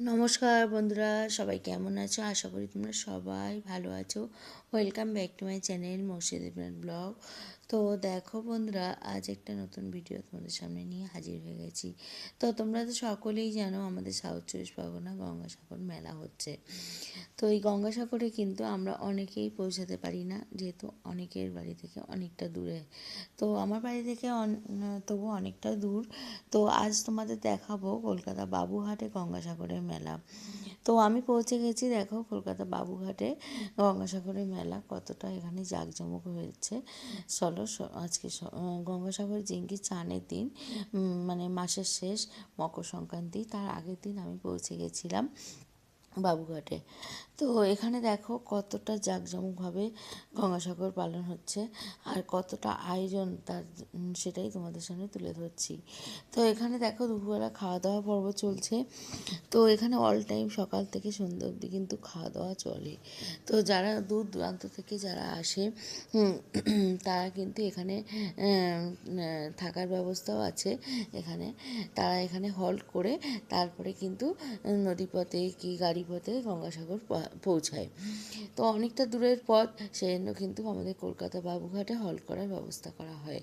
নমস্কার বন্ধুরা, সবাই কেমন আছো? আশা করি তোমরা সবাই ভালো আছো। Welcome back to my channel মসজিদ ইমরান ব্লগ তো দেখো বন্ধুরা, আজ একটা নতুন ভিডিও তোমাদের সামনে নিয়ে হাজির হয়ে গেছি। তো তোমরা তো সকলেই জানো আমাদের সাউথ চব্বিশ পরগনা গঙ্গাসাগর মেলা হচ্ছে। তো এই গঙ্গাসাগরে কিন্তু আমরা অনেকেই পৌঁছাতে পারি না, যেহেতু অনেকের বাড়ি থেকে অনেকটা দূরে। তো আমার বাড়ি থেকে তবু অনেকটা দূর। তো আজ তোমাদের দেখাবো কলকাতা বাবুঘাটে গঙ্গাসাগরের মেলা। তো আমি পৌঁছে গেছি দেখো কলকাতা বাবুঘাটে গঙ্গাসাগরের মেলা কতটা এখানে জাঁকজমক হয়েছে। চলো আজকে গঙ্গাসাগর জিঙ্গি চানের দিন মানে মাসের শেষ মকর সংক্রান্তি, তার আগের দিন আমি পৌঁছে গেছিলাম বাবুঘাটে। তো এখানে দেখো কতটা জাঁকজমকভাবে গঙ্গাসাগর পালন হচ্ছে আর কতটা আয়োজন তার সেটাই তোমাদের সামনে তুলে ধরছি। তো এখানে দেখো দুপুরবেলা খাওয়া দাওয়া পর্ব চলছে। তো এখানে অল টাইম সকাল থেকে সন্ধ্যা অবধি কিন্তু খাওয়া দাওয়া চলে। তো যারা দূর দূরান্ত থেকে যারা আসে তারা কিন্তু এখানে থাকার ব্যবস্থাও আছে এখানে। তারা এখানে হল্ট করে তারপরে কিন্তু নদীপথে কি গাড়ি পথে গঙ্গাসাগর পৌঁছায়। তো অনেকটা দূরের পথ, সেজন্য কিন্তু আমাদের কলকাতা বাবুঘাটে হল করার ব্যবস্থা করা হয়।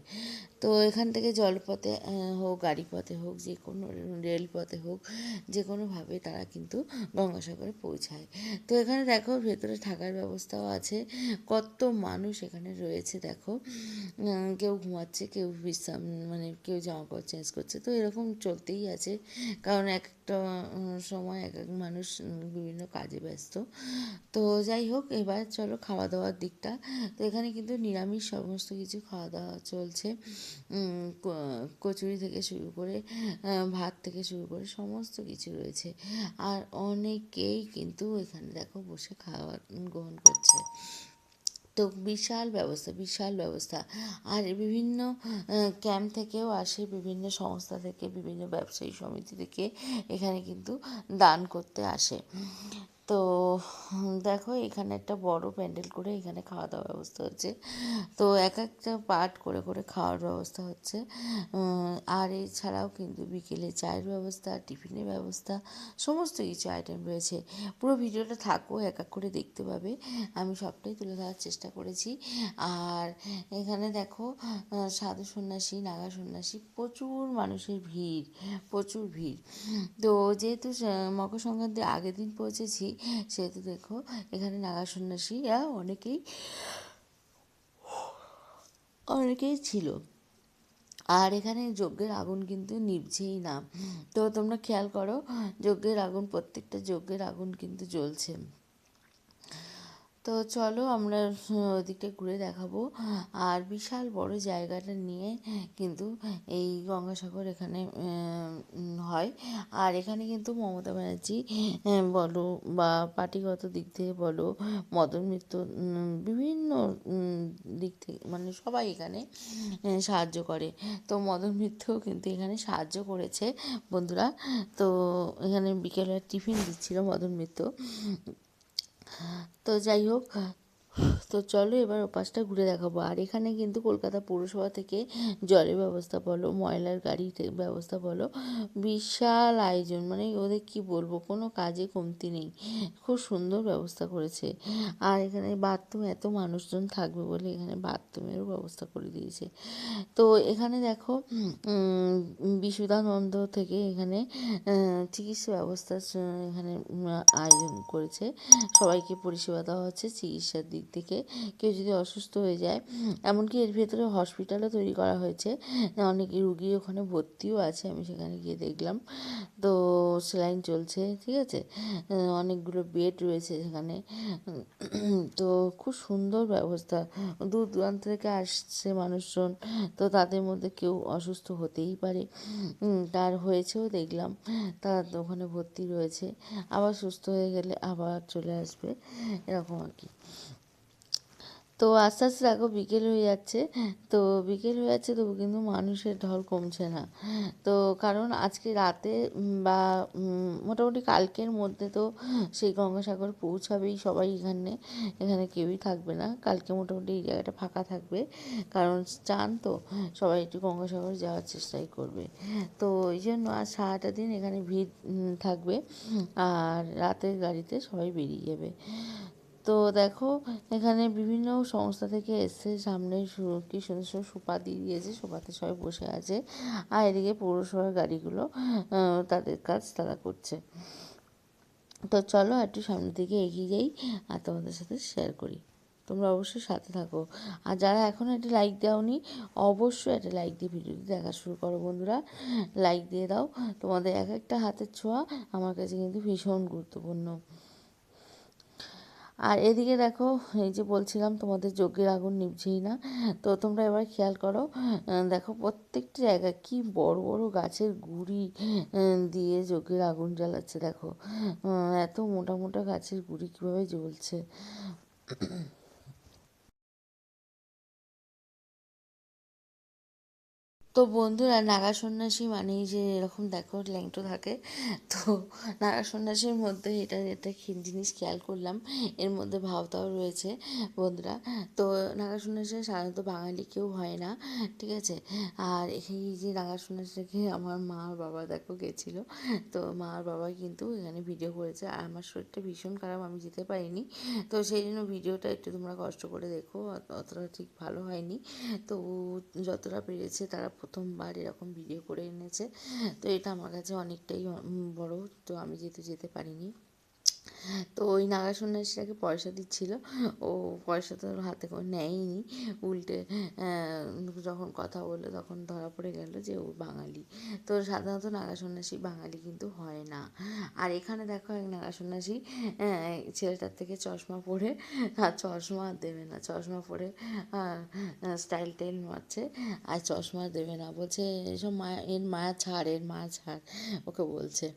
তো এখান থেকে জলপথে হোক গাড়ি পথে হোক, যে কোনো রেলপথে হোক, যে কোনোভাবে তারা কিন্তু গঙ্গাসাগরে পৌঁছায়। তো এখানে দেখো, ভেতরে থাকার ব্যবস্থাও আছে। কত মানুষ এখানে রয়েছে, দেখো। কেউ ঘুমাচ্ছে, কেউ বিশ্রাম মানে কেউ জামা কাপড় চেঞ্জ করছে। তো এরকম চলতেই আছে। কারণ এক একটা সময় এক এক মানুষ বিভিন্ন কাজে ব্যস্ত। তো যাই হোক, এবার চলো খাওয়া দাওয়ার দিকটা। তো এখানে কিন্তু নিরামিষ সমস্ত কিছু খাওয়া দাওয়া চলছে কচুরি থেকে শুরু করে ভাত থেকে শুরু করে সমস্ত কিছু রয়েছে। আর অনেকেই কিন্তু এখানে দেখো বসে খাওয়া গ্রহণ করছে। তো বিশাল ব্যবস্থা বিশাল ব্যবস্থা। আর বিভিন্ন ক্যাম্প থেকেও আসে বিভিন্ন সংস্থা থেকে, বিভিন্ন ব্যবসায়ী সমিতি থেকে এখানে কিন্তু দান করতে আসে। তো দেখো এখানে একটা বড় প্যান্ডেল করে এখানে খাওয়া দাওয়ার ব্যবস্থা হচ্ছে। তো এক একটা পার্ট করে করে খাওয়ার ব্যবস্থা হচ্ছে। আর এছাড়াও কিন্তু বিকেলে চায়ের ব্যবস্থা, টিফিনের ব্যবস্থা, সমস্ত কিছু আইটেম রয়েছে। পুরো ভিডিওটা থাকো, এক এক করে দেখতে পাবে। আমি সবটাই তুলে ধরার চেষ্টা করেছি। আর এখানে দেখো সাধু সন্ন্যাসী, নাগা সন্ন্যাসী, প্রচুর মানুষের ভিড়, প্রচুর ভিড়। তো যেহেতু মকর সংক্রান্তির আগের দিন পৌঁছেছি সেহেতু দেখো, এখানে নাগা সন্ন্যাসীরা অনেকেই অনেকেই ছিল। আর এখানে যজ্ঞের আগুন কিন্তু নিভছেই না। তো তোমরা খেয়াল করো, যজ্ঞের আগুন, প্রত্যেকটা যজ্ঞের আগুন কিন্তু জ্বলছে। তো চলো আমরা ওদিকটা ঘুরে দেখাবো। আর বিশাল বড় জায়গাটা নিয়ে কিন্তু এই গঙ্গাসাগর এখানে হয়। আর এখানে কিন্তু মমতা ব্যানার্জি বলো বা পার্টিগত দিক থেকে বলো, মদন মিত্র বিভিন্ন দিক থেকে মানে সবাই এখানে সাহায্য করে। তো মদন মিত্রও কিন্তু এখানে সাহায্য করেছে, বন্ধুরা। তো এখানে বিকেলে টিফিন দিচ্ছিল মদন মিত্র। তো যাই হোক তো চলো এবার ওপাশটা ঘুরে দেখাবো। আর এখানে কিন্তু কলকাতা পৌরসভা থেকে জলের ব্যবস্থা বলো, ময়লার গাড়ি ব্যবস্থা বলো, বিশাল আয়োজন। মানে ওদের কি বলব, কোনো কাজে কমতি নেই। খুব সুন্দর ব্যবস্থা করেছে। আর এখানে বাথরুম এত মানুষজন থাকবে বলে এখানে বাথরুমেরও ব্যবস্থা করে দিয়েছে। তো এখানে দেখো বিশুদানন্দ থেকে এখানে চিকিৎসা ব্যবস্থা এখানে আয়োজন করেছে। সবাইকে পরিষেবা দেওয়া হচ্ছে চিকিৎসার দিক থেকে কেউ যদি অসুস্থ হয়ে যায়, এমনকি এর ভেতরে হসপিটালও তৈরি করা হয়েছে। অনেক রুগী ওখানে ভর্তিও আছে, আমি সেখানে গিয়ে দেখলাম। তো সেলাইন চলছে, ঠিক আছে? অনেকগুলো বেড রয়েছে সেখানে। তো খুব সুন্দর ব্যবস্থা। দূর দূরান্ত থেকে আসছে মানুষজন, তো তাদের মধ্যে কেউ অসুস্থ হতেই পারে। তার হয়েছেও দেখলাম, তারা ওখানে ভর্তি রয়েছে। আবার সুস্থ হয়ে গেলে আবার চলে আসবে, এরকম আর কি। তো আস্তে আস্তে দেখো বিকেল হয়ে যাচ্ছে। তো বিকেল হয়ে যাচ্ছে তবু কিন্তু মানুষের ঢল কমছে না। তো কারণ আজকে রাতে বা মোটামুটি কালকের মধ্যে তো সেই গঙ্গাসাগর পৌঁছাবেই সবাই এখানে। এখানে কেউই থাকবে না। কালকে মোটামুটি এই জায়গাটা ফাঁকা থাকবে। কারণ চান তো, সবাই একটু গঙ্গাসাগর যাওয়ার চেষ্টাই করবে। তো এই জন্য আজ সারাটা দিন এখানে ভিড় থাকবে। আর রাতের গাড়িতে সবাই বেরিয়ে যাবে। তো দেখো, এখানে বিভিন্ন সংস্থা থেকে এসছে সামনে কি সুন্দর সুন্দর সোপা দিয়ে দিয়েছে, সোপাতে সবাই বসে আছে। আর এদিকে পৌরসভার গাড়িগুলো তাদের কাজ তারা করছে। তো চলো একটু সামনের দিকে এগিয়ে যাই আর তোমাদের সাথে শেয়ার করি। তোমরা অবশ্যই সাথে থাকো। আর যারা এখনও একটা লাইক দাওনি, অবশ্যই একটা লাইক দিয়ে ভিডিওটি দেখা শুরু করো বন্ধুরা। লাইক দিয়ে দাও। তোমাদের এক একটা হাতের ছোঁয়া আমার কাছে কিন্তু ভীষণ গুরুত্বপূর্ণ। আর এদিকে দেখো, এই যে বলছিলাম তোমাদের যজ্ঞের আগুন নিভছেই না, তো তোমরা এবার খেয়াল করো দেখো প্রত্যেকটি জায়গায় কি বড় বড় গাছের গুড়ি দিয়ে যজ্ঞের আগুন জ্বালাচ্ছে, দেখো। এত মোটা মোটা গাছের গুড়ি কীভাবে জ্বলছে। তো বন্ধুরা নাগা সন্ন্যাসী মানেই যে এরকম দেখো ল্যাংটো থাকে। তো নাগা সন্ন্যাসীর মধ্যে এটা একটা জিনিস খেয়াল করলাম। এর মধ্যে ভাবতাও রয়েছে বন্ধুরা। তো নাগা সন্ন্যাসী সাধারণত বাঙালি কেউ হয় না, ঠিক আছে? আর এই যে নাগা সন্ন্যাসীকে আমার মা আর বাবা দেখো গেছিল। তো মা আর বাবা কিন্তু এখানে ভিডিও করেছে। আর আমার শরীরটা ভীষণ খারাপ, আমি যেতে পারিনি। তো সেই জন্য ভিডিওটা একটু তোমরা কষ্ট করে দেখো অতটা ঠিক ভালো হয়নি। তো যতটা পেরেছে তারা প্রথমবার এরকম ভিডিও করে এনেছে। তো এটা আমার কাছে অনেকটাই বড়। তো আমি যেহেতু যেতে পারিনি। তো ওই নাগা সন্ন্যাসীটাকে পয়সা দিচ্ছিল। ও পয়সা তো হাতে করে নেয়নি। উল্টে যখন কথা বলল তখন ধরা পড়ে গেল যে ও বাঙালি। তো সাধারণত নাগা সন্ন্যাসী বাঙালি কিন্তু হয় না। আর এখানে দেখো এক নাগা সন্ন্যাসী ছেলেটার থেকে চশমা পরে, আর চশমা দেবে না। চশমা পরে স্টাইল টাইল মারছে। আর চশমা দেবে না। বলছে, এসব মায়া এর মায়া ছাড়, এর মায়া ছাড়। ওকে বলছে,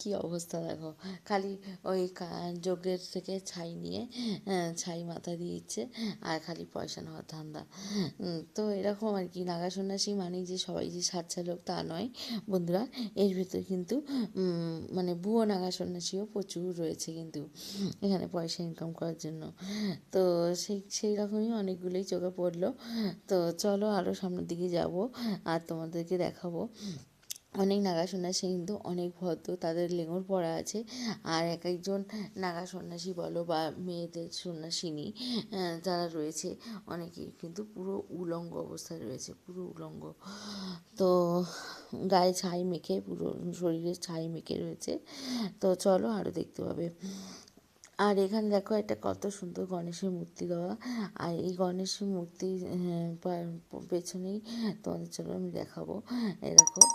কি অবস্থা দেখো। খালি ওই যজ্ঞের থেকে ছাই নিয়ে ছাই মাথা দিচ্ছে আর খালি পয়সা নেওয়ার ধান্দা। তো এরকম আর কি নাগা সন্ন্যাসী মানেই যে সবাই যে সাচ্চা লোক তা নয়। বন্ধুরা, এর ভিতরে কিন্তু মানে ভুয়ো নাগা সন্ন্যাসীও প্রচুর রয়েছে কিন্তু এখানে পয়সা ইনকাম করার জন্য। তো সেই সেই রকমই অনেকগুলোই চোখে পড়ল। তো চলো আরও সামনের দিকে যাব আর তোমাদেরকে দেখাবো। অনেক নাগা সন্ন্যাসী কিন্তু অনেক ভদ্র, তাদের লেঙর পড়া আছে। আর এক একজন নাগা সন্ন্যাসী বলো বা মেয়েদের সন্ন্যাসিনী যারা রয়েছে, অনেকেই কিন্তু পুরো উলঙ্গ অবস্থায় রয়েছে, পুরো উলঙ্গ। তো গায়ে ছাই মেখে, পুরো শরীরে ছাই মেখে রয়েছে। তো চলো আরও দেখতে পাবে। আর এখানে দেখো একটা কত সুন্দর গণেশের মূর্তি দেওয়া। আর এই গণেশের মূর্তির হ্যাঁ, পেছনেই তোমাদের চলো আমি দেখাবো। এরকম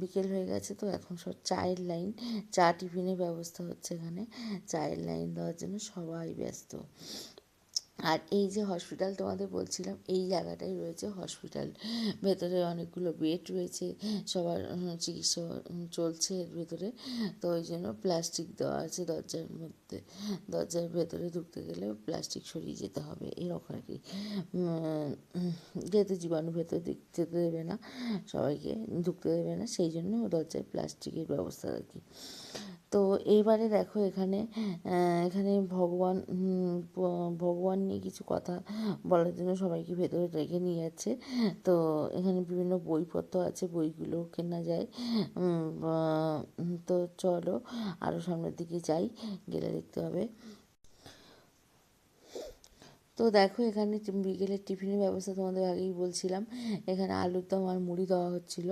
বিকেল হয়ে গেছে তো এখন সব চায়ের লাইন চা টিফিনের ব্যবস্থা হচ্ছে এখানে। চায়ের লাইন দেওয়ার জন্য সবাই ব্যস্ত। আর এই যে হসপিটাল তোমাদের বলছিলাম, এই জায়গাটাই রয়েছে হসপিটাল ভেতরে অনেকগুলো বেড রয়েছে, সবার চিকিৎসা চলছে এর ভেতরে। তো ওই জন্য প্লাস্টিক দেওয়া আছে দরজার মধ্যে। দরজার ভেতরে ঢুকতে গেলে প্লাস্টিক সরিয়ে যেতে হবে, এরকম আর কি। যেহেতু জীবাণু ভেতরে যেতে দেবে না, সবাইকে ঢুকতে দেবে না, সেই জন্য দরজায় প্লাস্টিকের ব্যবস্থা আর কি। তো এইবারে দেখো এখানে এখানে ভগবান ভগবান নিয়ে কিছু কথা বলার জন্য সবাইকে ভেতরে রেখে নিয়ে যাচ্ছে। তো এখানে বিভিন্ন বইপত্র আছে, বইগুলো কেনা যায়। তো চলো আরও সামনের দিকে যাই, গেলে দেখতে হবে। তো দেখো এখানে বিকেলের টিফিনের ব্যবস্থা তোমাদের আগেই বলছিলাম। এখানে আলুর দম আর মুড়ি দেওয়া হচ্ছিল।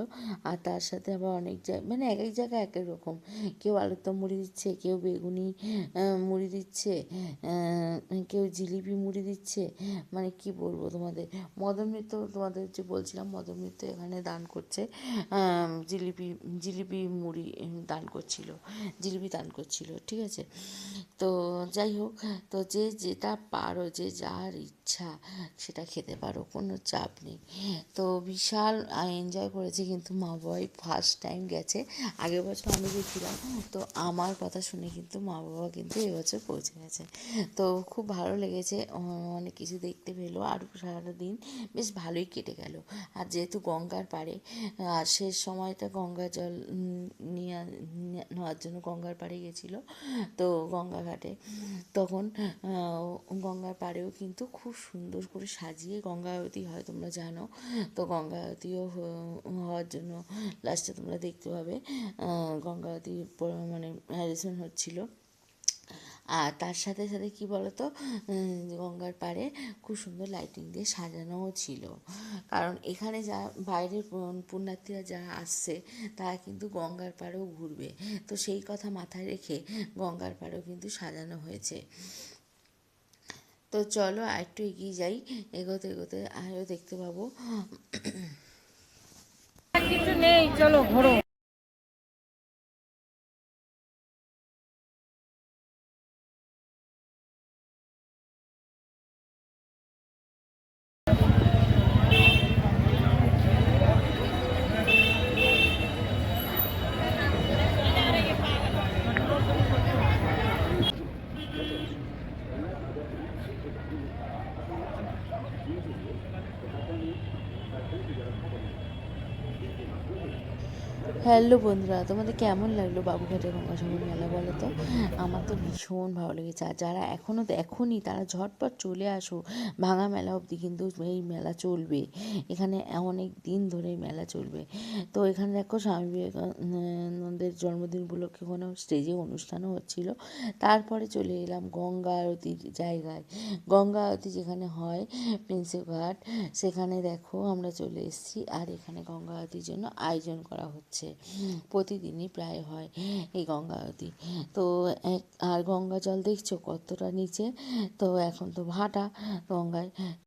আর তার সাথে আবার অনেক জায়গায় মানে এক এক জায়গায় এক এক রকম। কেউ আলুর দম মুড়ি দিচ্ছে, কেউ বেগুনি মুড়ি দিচ্ছে কেউ জিলিপি মুড়ি দিচ্ছে। মানে কি বলব তোমাদের? মদন তোমাদের যে বলছিলাম, মদন এখানে দান করছে। জিলিপি জিলিপি মুড়ি দান করছিল, জিলিপি দান করছিল, ঠিক আছে? তো যাই হোক, তো যে যেটা পারো, যে যা যার ইচ্ছা সেটা খেতে পারো, কোনো চাপ নেই। তো বিশাল এনজয় করেছি কিন্তু মা বাবাই ফার্স্ট টাইম গেছে। আগের বছর আমি গেছিলাম, তো আমার কথা শুনে কিন্তু মা বাবা কিন্তু এবছর পৌঁছে গেছে। তো খুব ভালো লেগেছে অনেক কিছু দেখতে পেল, আর সারাটা দিন বেশ ভালোই কেটে গেল। আর যেহেতু গঙ্গার পাড়ে, আর শেষ সময়টা গঙ্গা জল নিয়ে, নিয়ে- নেওয়ার জন্য গঙ্গার পাড়ে গেছিল, তো গঙ্গা ঘাটে তখন গঙ্গার পাড়েও কিন্তু খুব সুন্দর করে সাজিয়ে গঙ্গা আরতি হয়, তোমরা জানো। তো গঙ্গা আরতিও হওয়ার জন্য লাস্টে তোমরা দেখতে পাবে গঙ্গা আরতি মানে হ্যারিসন হচ্ছিল। আর তার সাথে সাথে কি বলতো গঙ্গার পাড়ে খুব সুন্দর লাইটিং দিয়ে সাজানোও ছিল। কারণ এখানে যা, বাইরের পুণ্যার্থীরা যারা আসছে, তারা কিন্তু গঙ্গার পাড়েও ঘুরবে। তো সেই কথা মাথায় রেখে গঙ্গার পাড়েও কিন্তু সাজানো হয়েছে। তো চলো আর একটু এগিয়ে যাই। এগোতে এগোতে আরও দেখতে পাবো। কিছু নেই, চলো ঘোরো। হ্যালো বন্ধুরা, তোমাদের কেমন লাগল বাবুঘাটের গঙ্গাসাগর মেলা বলো তো? আমার তো ভীষণ ভালো লেগেছে। আর যারা এখনও দেখোনি, তারা ঝটপট চলে আসো। ভাঙা মেলা অবধি কিন্তু এই মেলা চলবে। এখানে অনেক দিন ধরে মেলা চলবে। তো এখানে দেখো স্বামী বিবেকানন্দের জন্মদিন উপলক্ষে কোনো স্টেজে অনুষ্ঠানও হচ্ছিল। তারপরে চলে এলাম গঙ্গা আরতির জায়গায়। গঙ্গা আরতি যেখানে হয়, প্রিন্সেপ ঘাট, সেখানে দেখো আমরা চলে এসেছি। আর এখানে গঙ্গা আরতির জন্য আয়োজন করা হচ্ছে। প্রতিদিনই প্রায় হয় এই গঙ্গা আরতি। তো এক, আর গঙ্গা জল দেখছ কতটা নিচে? তো এখন তো ভাটা গঙ্গায়।